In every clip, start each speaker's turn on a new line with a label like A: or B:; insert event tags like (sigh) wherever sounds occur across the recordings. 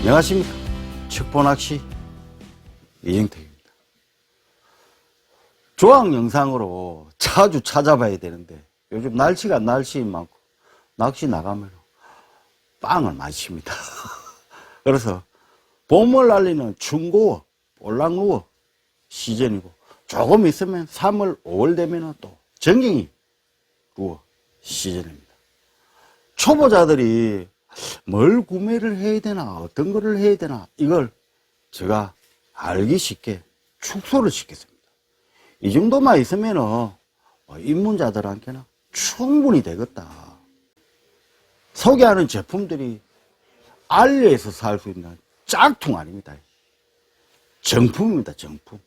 A: 안녕하십니까. 척보낚시 이정택입니다. 조항 영상으로 자주 찾아봐야 되는데 요즘 날씨가 날씨인 만큼 낚시 나가면 빵을 많이 칩니다. (laughs) 그래서 봄을 알리는 중고어, 올랑루어 시즌이고 조금 있으면 3월, 5월 되면 또 전갱이 루어 시즌입니다. 초보자들이 뭘 구매를 해야 되나, 어떤 거를 해야 되나, 이걸 제가 알기 쉽게 축소를 시켰습니다. 이 정도만 있으면은 어, 입문자들한테는 충분히 되겠다. 소개하는 제품들이 알리에서 살 수 있는 짝퉁 아닙니다. 정품입니다, 정품.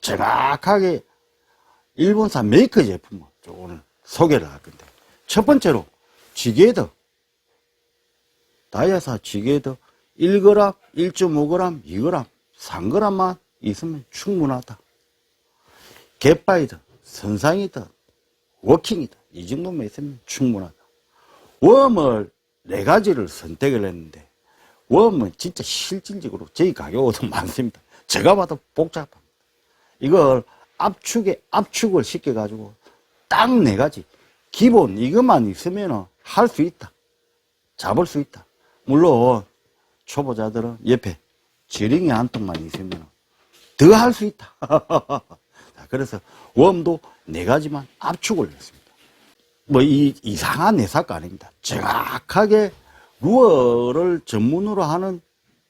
A: 정확하게 일본산 메이커 제품을 오늘 소개를 할 건데, 첫 번째로 지게더. 다이아사 지게더 1g, 1.5g, 2g, 3g만 있으면 충분하다. 갯바이든, 선상이든, 워킹이든, 이 정도만 있으면 충분하다. 웜을 네 가지를 선택을 했는데, 웜은 진짜 실질적으로 저희 가격도 (laughs) 많습니다. 제가 봐도 복잡합니다. 이걸 압축에 압축을 시켜가지고 딱 네 가지. 기본 이것만 있으면 할 수 있다. 잡을 수 있다. 물론 초보자들은 옆에 지렁이 한 통만 있으면 더 할 수 있다. (laughs) 자, 그래서 웜도 네 가지만 압축을 했습니다. 뭐 이 이상한 내사가 아닙니다. 정확하게 루어를 전문으로 하는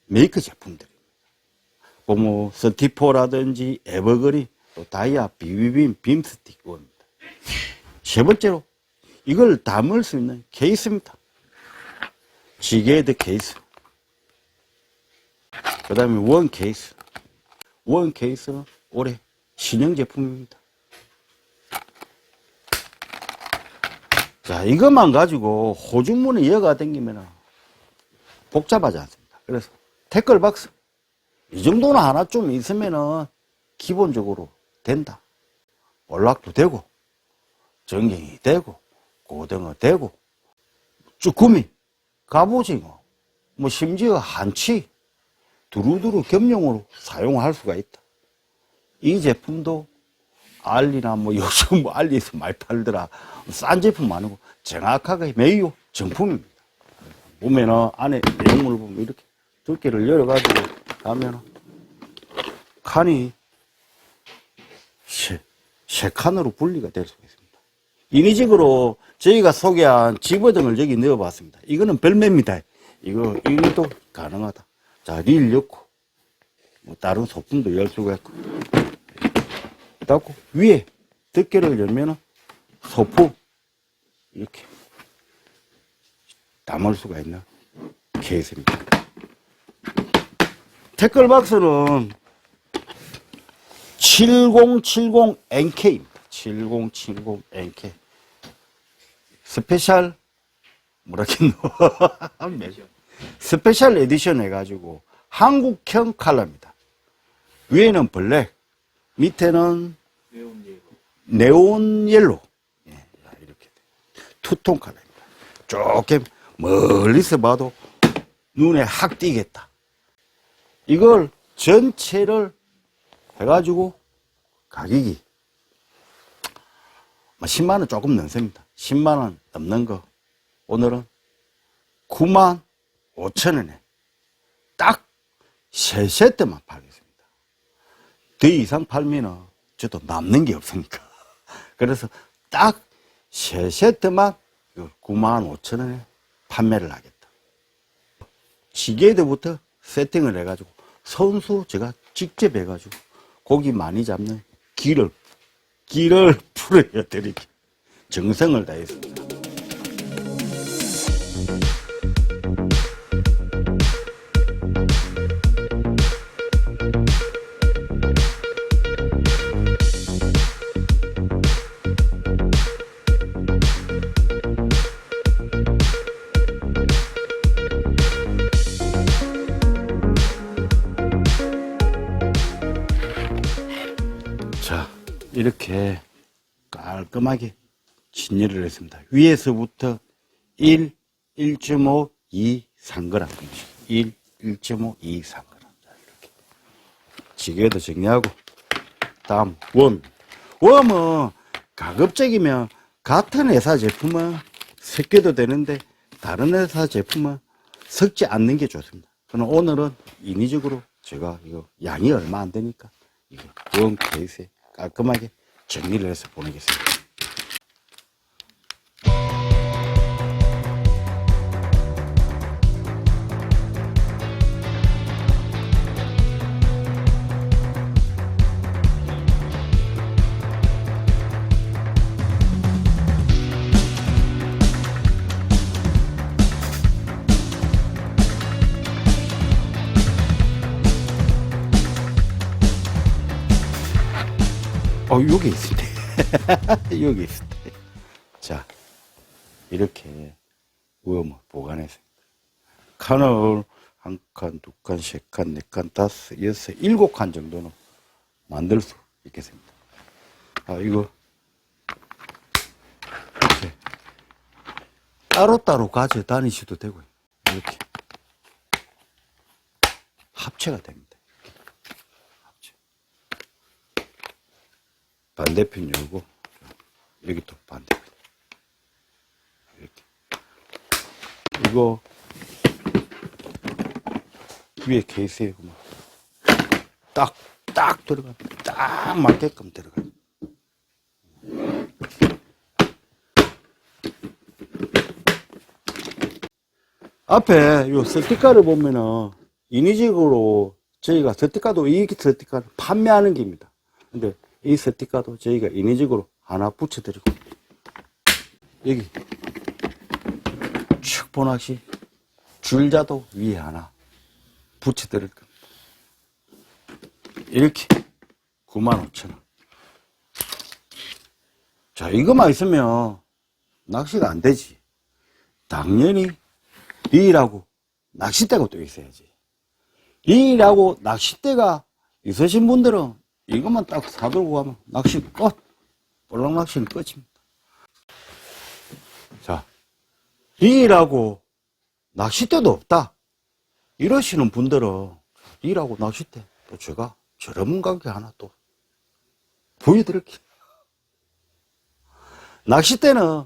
A: 메이커 제품들입니다. 뭐 서티포라든지 에버그린 또 다이아 비비빔 빔스틱 원입니다. 세 번째로 이걸 담을 수 있는 케이스입니다. 지게드 케이스. 그 다음에 원 케이스. 원 케이스는 올해 신형 제품입니다. 자, 이것만 가지고 호주문에 이어가 댕기면 복잡하지 않습니다. 그래서 태클 박스. 이 정도는 하나 좀 있으면은 기본적으로 된다. 올락도 되고, 전갱이 되고, 고등어 되고, 쭈꾸미, 갑오징어, 뭐 심지어 한치, 두루두루 겸용으로 사용할 수가 있다. 이 제품도 알리나 뭐 요즘 뭐 알리에서 많이 팔더라. 싼 제품 아니고 정확하게 메이오 정품입니다. 보면은 안에 내용물을 보면 이렇게 두께를 열어가지고 가면은 칸이 세, 세 칸으로 분리가 될 수가 있습니다. 인위적으로 저희가 소개한 집어등을 여기 넣어봤습니다. 이거는 별매입니다. 이거, 이것도 가능하다. 자, 릴 넣고, 뭐 다른 소품도 열 수가 있고, 닫고, 위에 덮개를 열면은 소품, 이렇게 담을 수가 있는 케이스입니다. 태클박스는 7070NK입니다. 7070NK. 스페셜, 뭐라겠노? (laughs) 스페셜 에디션 해가지고 한국형 칼라입니다. 위에는 블랙, 밑에는 네온 옐로. 예, 이렇게. 투톤 칼라입니다. 조금 멀리서 봐도 눈에 확 띄겠다. 이걸 전체를 해가지고 가격이 10만원 뭐 조금 넘습니다. 10만 원 넘는 거 오늘은 9만 5천 원에 딱 3세트만 팔겠습니다. 더 이상 팔면은 저도 남는 게 없으니까. (laughs) 그래서 딱 3세트만 9만 5천 원에 판매를 하겠다. 지게대부터 세팅을 해가지고 선수 제가 직접 해가지고 고기 많이 잡는 길을 길을 풀어드리게 정성을 다했습니다. 자, 이렇게 깔끔하게 진열을 했습니다. 위에서부터 1, 1.5, 2, 3g 1, 1.5, 2, 3g. 자, 이렇게. 지게도 정리하고, 다음, 원. 웜은 가급적이면 같은 회사 제품은 섞여도 되는데, 다른 회사 제품은 섞지 않는 게 좋습니다. 그럼 오늘은 인위적으로 제가 이거 양이 얼마 안 되니까, 이거 원 케이스에 깔끔하게 정리를 해서 보내겠습니다. 어, 여기 있을 때. (laughs) 여기 있을 때. 자, 이렇게 우엄을 보관해서. 칸을 한 칸, 두 칸, 세 칸, 네 칸, 다섯, 여섯, 일곱 칸 정도는 만들 수 있겠습니다. 아, 이거. 이렇게. 따로따로 가져 다니셔도 되고요. 이렇게. 합체가 됩니다. 합체. 반대편 열고 여기 또 반대편. 이렇게. 이거 위에 케이스에 딱딱 들어가 딱 맞게끔 들어가 앞에 요 스티커를 보면은 인위적으로 저희가 스티커도 이 스티커를 판매하는 겁니다. 근데 이 스티커도 저희가 인위적으로 하나 붙여드리고 여기 축보낚시 줄자도 위에 하나 붙여드릴 겁니다. 이렇게 95,000원. 자, 이거만 있으면 낚시가 안 되지. 당연히 리일하고 낚싯대가 또 있어야지. 리일하고 낚싯대가 있으신 분들은 이것만 딱 사들고 가면 낚시 끝. 볼락 낚시는 끝입니다. 자, 리일하고 낚싯대도 없다. 이러시는 분들은 리일하고 낚싯대 또 제가 저렴한 가격에 하나 또 보여드릴게요. 낚싯대는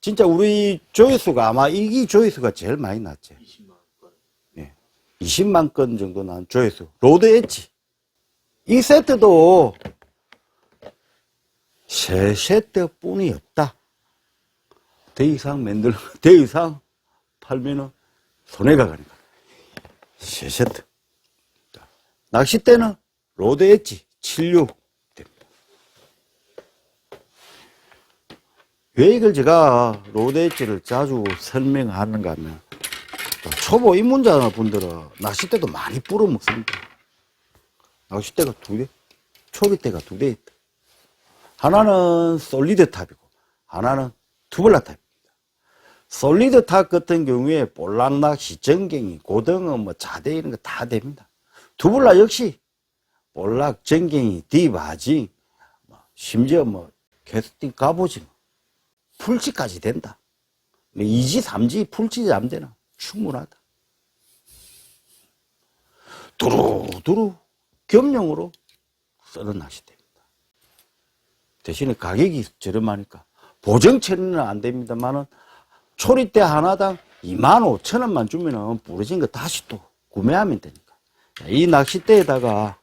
A: 진짜 우리 조회수가 아마 이기 조회수가 제일 많이 났지. 20만 건. 예. 20만 건 정도 난 조회수. 로드 엣지. 이 세트도 세 세트 뿐이 없다. 더 이상 만들, (laughs) 더 이상 팔면은 손해가 가니까. 세 세트. 자, 낚싯대는 로드 엣지 76 됩니다. 왜 이걸 제가 로드 엣지를 자주 설명하는가 하면 초보 입문자 분들은 낚싯대도 많이 뿌려 먹습니다. 낚싯대가 두 대, 초비대가 두 대 있다. 하나는 솔리드 탑이고, 하나는 투블라 탑입니다. 솔리드 탑 같은 경우에 볼락 낚시, 전갱이, 고등어, 뭐 자대 이런 거 다 됩니다. 투블라 역시 볼락, 전갱이, 디바지, 뭐 심지어 뭐 캐스팅 갑오징어, 풀치까지 된다. 2지, 3지, 풀치 잠대나 충분하다. 두루두루 겸용으로 쓰는 낚싯대입니다. 대신에 가격이 저렴하니까 보정 처리는 안 됩니다만은 초리대 하나당 2만 5천 원만 주면은 부러진 거 다시 또 구매하면 되니까. 자, 이 낚싯대에다가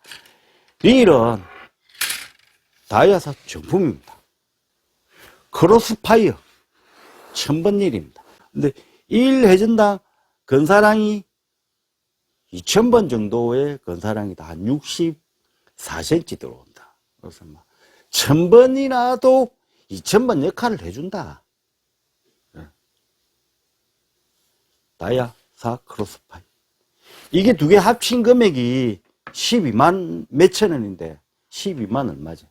A: 릴은 다이아사 정품입니다. 크로스파이어 천번 릴입니다. 근데 1회전당 건사량이 2,000번 정도의 건사량이다. 한 64cm 들어온다. 그래서 뭐, 1000번이라도 2,000번 역할을 해준다. 예. 다이아 4 크로스파이. 이게 두 개 합친 금액이 12만 몇천 원인데, 12만 얼마지?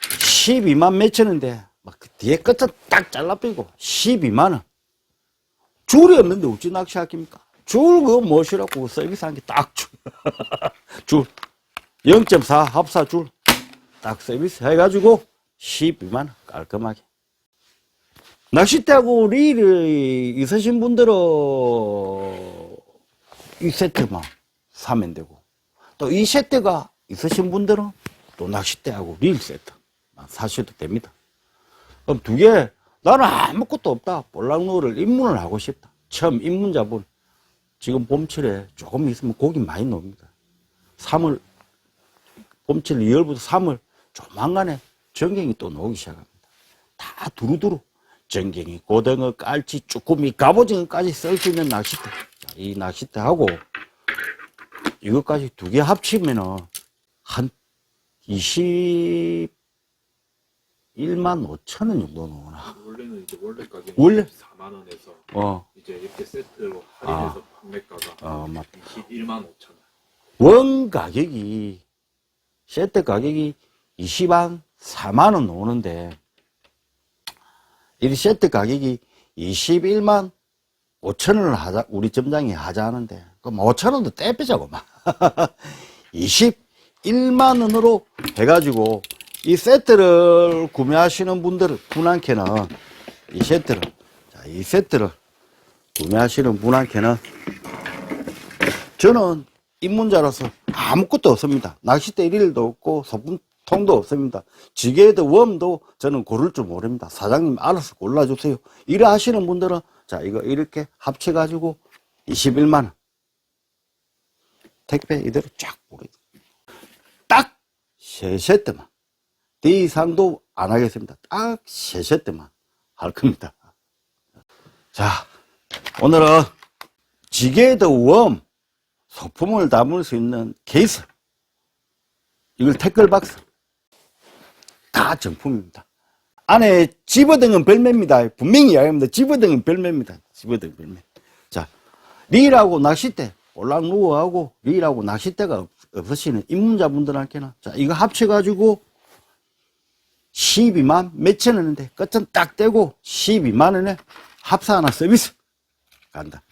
A: 12만 몇천 원인데, 막 그 뒤에 끝은 딱 잘라 빼고, 12만 원. 줄이 없는데 어찌 낚시하십니까? 줄 그거 뭐시라고 서비스 한 게 딱 줄. (laughs) 줄. 0.4 합사 줄. 딱 서비스 해가지고 12만 원 깔끔하게. 낚싯대하고 릴이 있으신 분들은 이 세트만 사면 되고 또 이 세트가 있으신 분들은 또 낚싯대하고 릴 세트 사셔도 됩니다. 그럼 두 개, 나는 아무것도 없다. 볼락로를 입문을 하고 싶다. 처음 입문자분. 지금 봄철에 조금 있으면 고기 많이 나옵니다. 3월, 봄철 2월부터 3월 조만간에 전갱이 또 나오기 시작합니다. 다 두루두루. 전갱이, 고등어, 깔치, 쭈꾸미, 갑오징어까지 쓸 수 있는 낚싯대. 자, 이 낚싯대하고 이것까지 두 개 합치면은 한 21만 5천 원 정도 나오나.
B: 원래는 이제 원래 가격이
A: 원래?
B: 4만 원에서
A: 어,
B: 이제 이렇게 세트로 할인해서 판매가가
A: 어, 맞
B: 21만 5천 원.
A: 원 가격이, 세트 가격이 20만 4만 원 나오는데, 이 세트 가격이 21만 5천 원을 하자, 우리 점장이 하자 하는데, 그럼 5천 원도 떼빼자고, 막. (laughs) 21만 원으로 해가지고, 이 세트를 구매하시는 분들, 분한테는, 이 세트를, 자, 이 세트를 구매하시는 분한테는, 저는 입문자로서 아무것도 없습니다. 낚싯대 일일도 없고 소품통도 없습니다. 지게도 웜도 저는 고를 줄 모릅니다. 사장님 알아서 골라주세요. 이래 하시는 분들은 자 이거 이렇게 합쳐가지고 21만 원 택배 이대로 쫙 보내요. 딱세 세트만 더 이상도 안 하겠습니다. 딱 세 세트만 할 겁니다. 자 오늘은 지게도 웜 소품을 담을 수 있는 케이스. 이걸 태클 박스. 다 정품입니다. 안에 집어등은 별매입니다. 분명히 이야기합니다. 집어등은 별매입니다. 집어등 별매. 자, 릴하고 낚싯대, 올랑루어하고 릴하고 낚싯대가 없- 없으시는 입문자분들한테는 자, 이거 합쳐가지고 12만 몇천 원인데 끝은 딱 떼고 12만 원에 합사 하나 서비스 간다.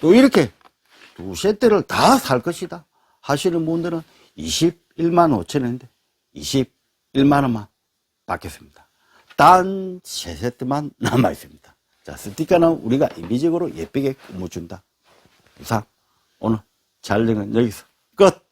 A: 또 이렇게 두 세트를 다 살 것이다 하시는 분들은 21만 5천 원인데 21만 원만 받겠습니다. 단 세 세트만 (laughs) 남아 있습니다. 자, 스티커는 우리가 임의적으로 예쁘게 꾸며준다. 이상 오늘 촬영은 여기서 끝.